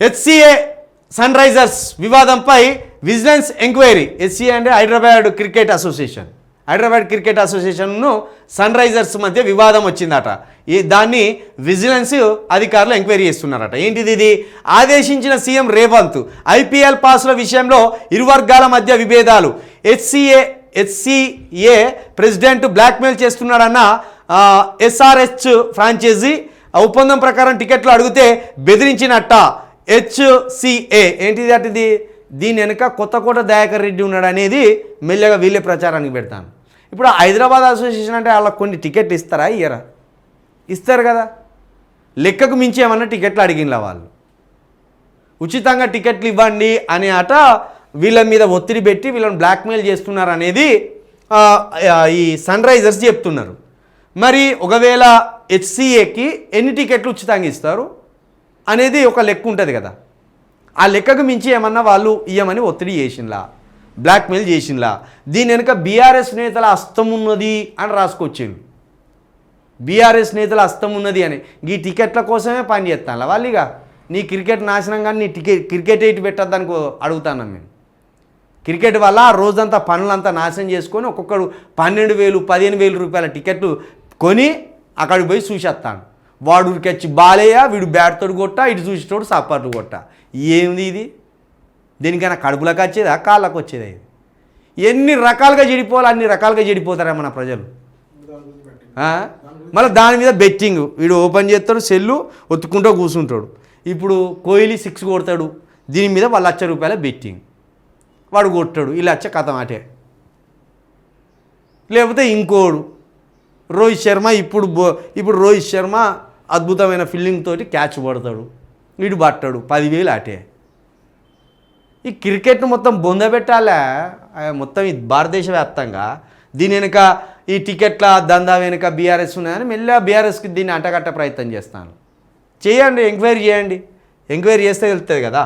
HCA Sunrisers వివాదంపై vigilance enquiry. HCA అంటే Hyderabad cricket association. Hyderabad cricket అసోసియేషన్ను Sunrisers మధ్య వివాదం వచ్చిందట. ఈ దాన్ని విజిలెన్స్ అధికారులు ఎంక్వైరీ చేస్తున్నారట. ఏంటిది ఇది? ఆదేశించిన సీఎం రేవంత్ ఐపీఎల్ పాసుల విషయంలో ఇరు వర్గాల మధ్య విభేదాలు. హెచ్సిఏ హెచ్సిఏ ప్రెసిడెంట్ బ్లాక్మెయిల్ చేస్తున్నాడన్న ఎస్ఆర్హెచ్ ఫ్రాంచైజీ ఒప్పందం ప్రకారం టికెట్లు అడిగితే బెదిరించినట్ట. హెచ్సిఏ ఏంటిది అటుది దీని వెనుక కొత్తకోట దయాకర్ రెడ్డి ఉన్నాడు అనేది మెల్లగా వీళ్ళే ప్రచారానికి పెడతాను. ఇప్పుడు హైదరాబాద్ అసోసియేషన్ అంటే వాళ్ళకి కొన్ని టికెట్లు ఇస్తారా? ఇయ్యరా? ఇస్తారు కదా. లెక్కకు మించి ఏమన్నా టికెట్లు అడిగినలా వాళ్ళు? ఉచితంగా టికెట్లు ఇవ్వండి అనే ఆట వీళ్ళ మీద ఒత్తిడి పెట్టి వీళ్ళని బ్లాక్మెయిల్ చేస్తున్నారు అనేది ఈ సన్ రైజర్స్ చెప్తున్నారు. మరి ఒకవేళ హెచ్సిఏకి ఎన్ని టికెట్లు ఉచితంగా ఇస్తారు? అనేది ఒక లెక్క ఉంటుంది కదా. ఆ లెక్కకు మించి ఏమన్నా వాళ్ళు ఇయ్యమని ఒత్తిడి చేసింలా బ్లాక్మెయిల్ చేసింలా దీని వెనుక బీఆర్ఎస్ నేతల అస్తం ఉన్నది అని రాసుకొచ్చిండు. బీఆర్ఎస్ నేతల అస్తం ఉన్నది అని. ఈ టికెట్ల కోసమే పని చేస్తాను వాళ్ళిగా నీ క్రికెట్ నాశనం కానీ నీ టికెట్ క్రికెట్ ఎయిట్ పెట్టద్దానికి అడుగుతాను నేను. క్రికెట్ వల్ల ఆ రోజంతా పనులంతా నాశనం చేసుకొని ఒక్కొక్కడు పన్నెండు వేలు పదిహేను వేలు రూపాయల టికెట్లు కొని అక్కడికి పోయి చూసేస్తాను వాడు ఉరికొచ్చి బాలేయా వీడు బ్యాట్తోడు కొట్ట ఇటు చూసేటోడు సప్పట్లు కొట్ట. ఏంది ఇది? దీనికైనా కడుపులకు వచ్చేదా కాళ్ళకు వచ్చేదా ఇది? ఎన్ని రకాలుగా చెడిపోవాలి అన్ని రకాలుగా చెడిపోతారా మన ప్రజలు? మళ్ళీ దాని మీద బెట్టింగ్ వీడు ఓపెన్ చేస్తాడు సెల్లు ఒత్తుకుంటూ కూర్చుంటాడు. ఇప్పుడు కోహ్లీ సిక్స్ కొడతాడు. దీని మీద వాళ్ళు లక్ష రూపాయల బెట్టింగ్ వాడు కొట్టాడు ఈ లక్ష కథ మాటే. లేకపోతే ఇంకోడు రోహిత్ శర్మ ఇప్పుడు బో ఇప్పుడు రోహిత్ శర్మ అద్భుతమైన ఫీల్డింగ్ తోటి క్యాచ్ పడతాడు. వీడు పట్టాడు. పదివేలు అటే ఈ క్రికెట్ను మొత్తం బొందబెట్టాలా మొత్తం ఈ భారతదేశ వ్యాప్తంగా దీని వెనుక ఈ టికెట్ల దందా వెనుక బీఆర్ఎస్ ఉన్నాయని మెల్లగా బీఆర్ఎస్కి దీన్ని అంటగట్ట ప్రయత్నం చేస్తాను. చేయండి ఎంక్వైరీ చేయండి. ఎంక్వైరీ చేస్తే వెళ్తుంది కదా.